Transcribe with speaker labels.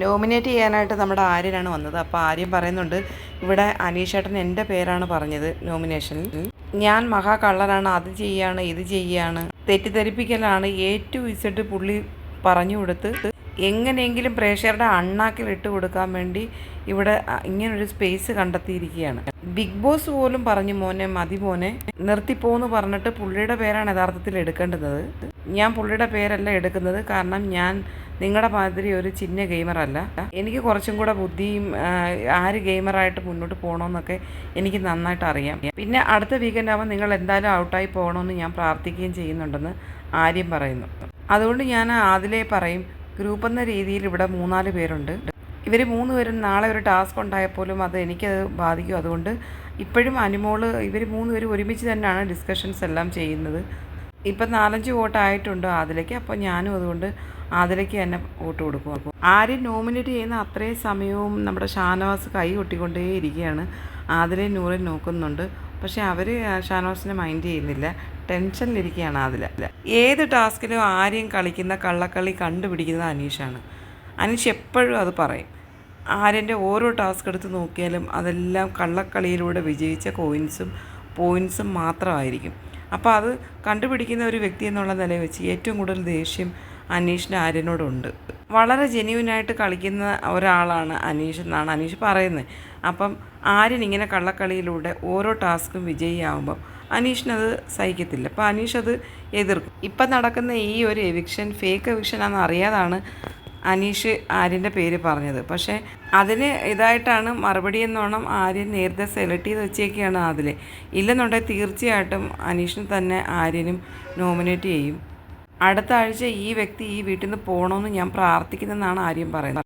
Speaker 1: Nominate ചെയ്യാനായിട്ട് നമ്മുടെ ആര്യനാണ് വന്നത്. അപ്പോൾ ആര്യം പറയുന്നുണ്ട് ഇവിടെ അനീഷേട്ടൻ എന്റെ പേരാണ് പറഞ്ഞത് നോമിനേഷനിൽ. ഞാൻ മഹാ കള്ളനാണ് അത് ചെയ്യാണ് ഇത് ചെയ്യാണ്. തെറ്റിദ്ധരിപ്പിക്കലാണ് എ ടു പുള്ളി പറഞ്ഞു കൊടുത്ത് എങ്ങനെയെങ്കിലും പ്രേക്ഷകരുടെ അണ്ണാക്കിൽ ഇട്ട് കൊടുക്കാൻ വേണ്ടി ഇവിടെ ഇങ്ങനൊരു സ്പേസ് കണ്ടെത്തിയിരിക്കുകയാണ്. ബിഗ് ബോസ് പോലും പറഞ്ഞു മോനെ മതി മോനെ നിർത്തിപ്പോന്ന് പറഞ്ഞിട്ട് പുള്ളിയുടെ പേരാണ് യഥാർത്ഥത്തിൽ എടുക്കേണ്ടത്. ഞാൻ പുള്ളിയുടെ പേരല്ല എടുക്കുന്നത്. കാരണം ഞാൻ നിങ്ങളുടെ മാതിരി ഒരു ചിഹ്ന ഗെയിമറല്ല എനിക്ക് കുറച്ചും കൂടെ ബുദ്ധിയും ആര് ഗെയിമറായിട്ട് മുന്നോട്ട് പോകണമെന്നൊക്കെ എനിക്ക് നന്നായിട്ട് അറിയാം. പിന്നെ അടുത്ത വീക്കെൻഡ് ആകുമ്പോൾ നിങ്ങൾ എന്തായാലും ഔട്ടായി പോകണമെന്ന് ഞാൻ പ്രാർത്ഥിക്കുകയും ചെയ്യുന്നുണ്ടെന്ന് ആര്യം പറയുന്നു. അതുകൊണ്ട് ഞാൻ അതിലേ പറയും ഗ്രൂപ്പ് എന്ന രീതിയിൽ ഇവിടെ മൂന്നാൽ പേരുണ്ട്. ഇവർ മൂന്ന് പേരും നാളെ ഒരു ടാസ്ക് ഉണ്ടായപ്പോലും അത് എനിക്കത് ബാധിക്കും. അതുകൊണ്ട് ഇപ്പോഴും അനുമോൾ ഇവർ മൂന്ന് പേരും ഒരുമിച്ച് തന്നെയാണ് ഡിസ്കഷൻസ് എല്ലാം ചെയ്യുന്നത്. ഇപ്പം നാലഞ്ച് വോട്ട് ആയിട്ടുണ്ട് അതിലേക്ക് അപ്പോൾ ഞാനും അതുകൊണ്ട് അതിലേക്ക് തന്നെ വോട്ട് കൊടുക്കും. അപ്പോൾ ആര് നോമിനേറ്റ് ചെയ്യുന്ന അത്രയും സമയവും നമ്മുടെ ഷാനവാസ് കൈ കൊട്ടിക്കൊണ്ടേ ഇരിക്കുകയാണ്. ആദിലെ നൂറിൽ നോക്കുന്നുണ്ട്. പക്ഷേ അവർ ഷാനവാസിനെ മൈൻഡ് ചെയ്യുന്നില്ല. ടെൻഷനിലിരിക്കുകയാണ് അതിൽ ഏത് ടാസ്കിലും ആരെയും കളിക്കുന്ന കള്ളക്കളി കണ്ടുപിടിക്കുന്നത് അനീഷാണ്. അനീഷ് എപ്പോഴും അത് പറയും. ആര്യന്റെ ഓരോ ടാസ്ക് എടുത്ത് നോക്കിയാലും അതെല്ലാം കള്ളക്കളിയിലൂടെ വിജയിച്ച കോയിൻസും പോയിൻസും മാത്രമായിരിക്കും. അപ്പോൾ അത് കണ്ടുപിടിക്കുന്ന ഒരു വ്യക്തി എന്നുള്ള നിലയിൽ വെച്ച് ഏറ്റവും കൂടുതൽ ദേഷ്യം അനീഷിന് ആര്യനോടുണ്ട്. വളരെ ജെന്യൂനായിട്ട് കളിക്കുന്ന ഒരാളാണ് അനീഷ് എന്നാണ് അനീഷ് പറയുന്നത്. അപ്പം ആര്യൻ ഇങ്ങനെ കള്ളക്കളിയിലൂടെ ഓരോ ടാസ്കും വിജയിയാവുമ്പം അനീഷിനത് സഹിക്കത്തില്ല. അപ്പോൾ അനീഷ് അത് എതിർക്കും. ഇപ്പം നടക്കുന്ന ഈ ഒരു എവിക്ഷൻ ഫേക്ക് എവിക്ഷൻ ആണെന്ന് അറിയാതാണ് അനീഷ് ആര്യന്റെ പേര് പറഞ്ഞത്. പക്ഷേ അതിന് ഇതായിട്ടാണ് മറുപടി എന്നോണം ആര്യൻ നേരത്തെ സെലക്ട് ചെയ്ത് വെച്ചേക്കാണ് അതിൽ. ഇല്ലെന്നുണ്ടെങ്കിൽ തീർച്ചയായിട്ടും അനീഷിന് തന്നെ ആര്യനും നോമിനേറ്റ് ചെയ്യും. അടുത്ത ആഴ്ച ഈ വ്യക്തി ഈ വീട്ടിൽ നിന്ന് പോകണമെന്ന് ഞാൻ പ്രാർത്ഥിക്കുന്നെന്നാണ് ആര്യം പറയുന്നത്.